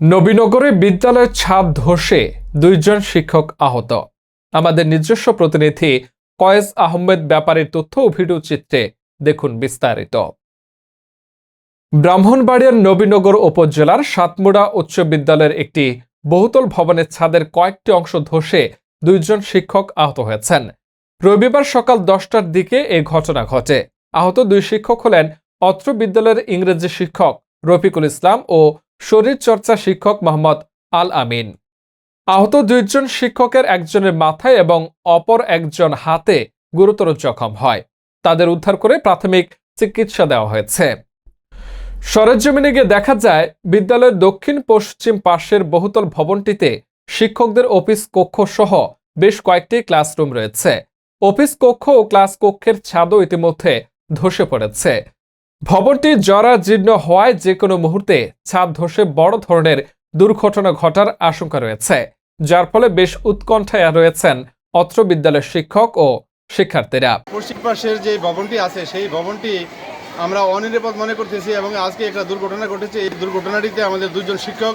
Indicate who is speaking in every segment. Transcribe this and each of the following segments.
Speaker 1: নবীনগরে বিদ্যালয়ের ছাদ ধসে দুইজন শিক্ষক আহত। আমাদের নিজস্ব প্রতিনিধি কয়েস আহমেদ ব্যাপারের তথ্য ও ভিডিও চিত্রে দেখুন বিস্তারিত। ব্রাহ্মণবাড়িয়ার নবীনগর উপজেলার সাতমুড়া উচ্চ বিদ্যালয়ের একটি বহুতল ভবনের ছাদের কয়েকটি অংশ ধসে দুইজন শিক্ষক আহত হয়েছেন। রবিবার সকাল দশটার দিকে এই ঘটনা ঘটে। আহত দুই শিক্ষক হলেন অত্র বিদ্যালয়ের ইংরেজি শিক্ষক রফিকুল ইসলাম ও শরীরচর্চা শিক্ষক মোহাম্মদ আল আমিন আহত দুইজন শিক্ষকের একজনের মাথায় এবং অপর একজন হাতে গুরুতর জখম হয়। তাদের উদ্ধার করে প্রাথমিক চিকিৎসা দেওয়া হয়েছে। সরেজমিনে গিয়ে দেখা যায়, বিদ্যালয়ের দক্ষিণ পশ্চিম পাশের বহুতল ভবনটিতে শিক্ষকদের অফিস কক্ষ সহ বেশ কয়েকটি ক্লাসরুম রয়েছে। অফিস কক্ষ ও ক্লাস কক্ষের ছাদও ইতিমধ্যে ধসে পড়েছে। ভবনটি জরাজীর্ণ হওয়ায় যে কোনো মুহূর্তে ছাদ ধসে বড় ধরনের দুর্ঘটনা ঘটার আশঙ্কা রয়েছে, যার ফলে বেশ উৎকণ্ঠায় রয়েছেন অত্র বিদ্যালয়ের শিক্ষক ও শিক্ষার্থীরা।
Speaker 2: পশ্চিম পাশের যে ভবনটি আছে, সেই ভবনটি আমরা অনিরাপদ মনে করতেছি এবং আজকে একটা দুর্ঘটনা ঘটেছে। এই দুর্ঘটনাটিতে আমাদের দুজন শিক্ষক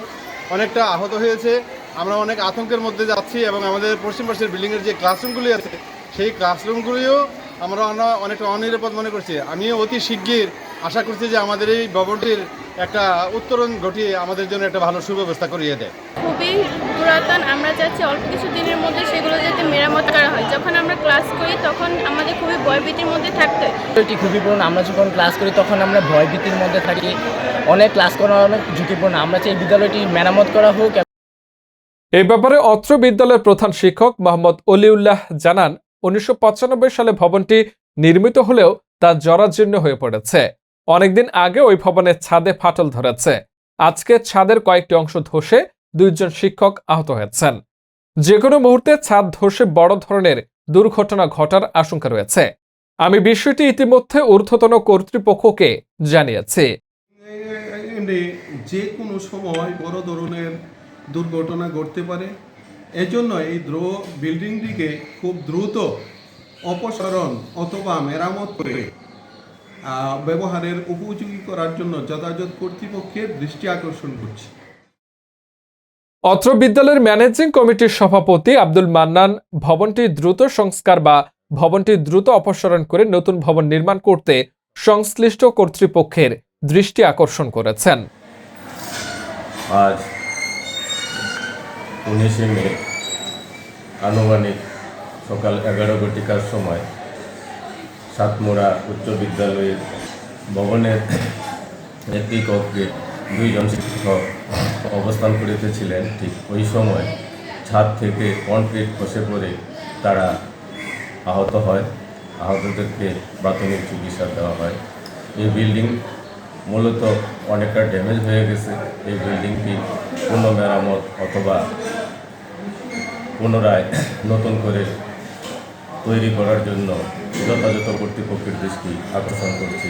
Speaker 2: অনেকটা আহত হয়েছে। আমরা অনেক আতঙ্কের মধ্যে যাচ্ছি এবং আমাদের পশ্চিম পাশের বিল্ডিংয়ের যে ক্লাসরুমগুলি আছে, সেই ক্লাসরুমগুলিও আমরা অনেকটা অনিরাপদ মনে করছি। আমিও অতি শিগগির আশা করছি যে আমাদের এই ভবনটির একটা উত্তরণ ঘটিয়ে আমাদের জন্য একটা ভালো সুব্যবস্থা করিয়ে দেয়।
Speaker 3: খুবই পুরাতন আমরা চাচ্ছি অল্প কিছু দিনের মধ্যে সেগুলো যাতে মেরামত করা হয়। যখন আমরা ক্লাস করি তখন আমাদের খুবই ভয়ভীতির মধ্যে থাকতে হয়।
Speaker 4: এটি খুবই পুরনো আমরা যখন ক্লাস করি তখন আমরা ভয়ভীতির মধ্যে থাকি। অনেক ক্লাস করা অনেক ঝুঁকিপূর্ণ আমরা চাই বিদ্যালয়টি মেরামত করা হোক।
Speaker 1: এই ব্যাপারে অত্র বিদ্যালয়ের প্রধান শিক্ষক মোহাম্মদ অলিউল্লাহ জানান উনিশশো পঁচানব্বই সালে ভবনটি নির্মিত হলেও তা জরাজীর্ণ হয়ে পড়েছে। অনেকদিন আগে ওই ভবনের ছাদে ফাটল ধরেছে আজকে ছাদের কয়েকটি অংশ ধসে দুইজন শিক্ষক আহত হয়েছেন যে কোনো মুহূর্তে ছাদ ধসে বড় ধরনের দুর্ঘটনা ঘটার আশঙ্কা রয়েছে আমি বিষয়টি ইতিমধ্যে ঊর্ধ্বতন কর্তৃপক্ষকে জানিয়েছি
Speaker 5: যে কোনো সময় বড় ধরনের দুর্ঘটনা ঘটতে পারে এজন্য এই দ্রো বিল্ডিংটিকে খুব দ্রুত অপসারণ অথবা মেরামত করে ব্যবহারের উপযোগী করার জন্য যথাযথ কর্তৃপক্ষের দৃষ্টি আকর্ষণ করছি।
Speaker 1: অত্র বিদ্যালয়ের ম্যানেজিং কমিটির সভাপতি আব্দুল মান্নান ভবনটি দ্রুত সংস্কার বা ভবনটি দ্রুত অপসারণ করে নতুন ভবন নির্মাণ করতে সংশ্লিষ্ট কর্তৃপক্ষের দৃষ্টি আকর্ষণ করেছেন।
Speaker 6: আজ উনিশে মে আনুমানিক সকাল এগারো ঘটিকার সময় সাতমোড়া উচ্চ বিদ্যালয়ের ভবনের একটি কক্ষে দুইজন শিক্ষক অবস্থান করিতেছিলেন ঠিক ওই সময়। ছাদ থেকে কনক্রিট খসে পড়ে তারা আহত হয়। আহতদেরকে প্রাথমিক চিকিৎসা দেওয়া হয়। এই বিল্ডিং মূলত অনেকটা ড্যামেজ হয়ে গেছে। এই বিল্ডিংটি পুনঃ মেরামত অথবা পুনরায় নতুন করে তৈরি করার জন্য যথাযথ কর্তৃপক্ষের দৃষ্টি আকর্ষণ করছি।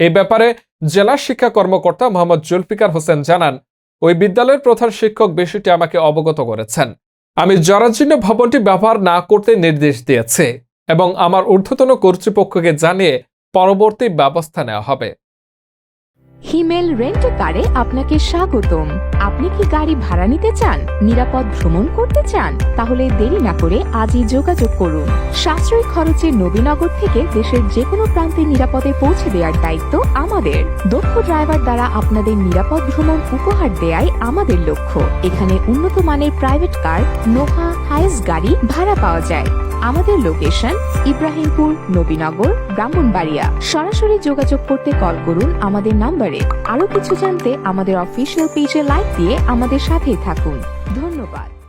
Speaker 1: এই ব্যাপারে জেলা শিক্ষা কর্মকর্তা মোহাম্মদ জুলফিকার হোসেন জানান, ওই বিদ্যালয়ের প্রধান শিক্ষক বিষয়টি আমাকে অবগত করেছেন। আমি জরাজীর্ণ ভবনটি ব্যবহার না করতে নির্দেশ দিয়েছে এবং আমার ঊর্ধ্বতন কর্তৃপক্ষকে জানিয়ে পরবর্তী ব্যবস্থা নেওয়া হবে।
Speaker 7: হিমেল রেন্ট কারে আপনাকে স্বাগতম। আপনি কি গাড়ি ভাড়া নিতে চান? নিরাপদ ভ্রমণ করতে চান? তাহলে দেরি না করে আজই যোগাযোগ করুন। সাশ্রয়ী খরচে নবীনগর থেকে দেশের যে কোনো প্রান্তে নিরাপদে পৌঁছে দেওয়ার দায়িত্ব আমাদের। দক্ষ ড্রাইভার দ্বারা আপনাদের নিরাপদ ভ্রমণ উপহার দেয়াই আমাদের লক্ষ্য। এখানে উন্নত মানের প্রাইভেট কার, নোহা, হাইস গাড়ি ভাড়া পাওয়া যায়। আমাদের লোকেশন ইব্রাহিমপুর, নবীনগর, ব্রাহ্মণবাড়িয়া। সরাসরি যোগাযোগ করতে কল করুন আমাদের নাম্বারে আরও কিছু জানতে আমাদের অফিসিয়াল পেজে লাইক দিয়ে আমাদের সাথেই থাকুন। ধন্যবাদ।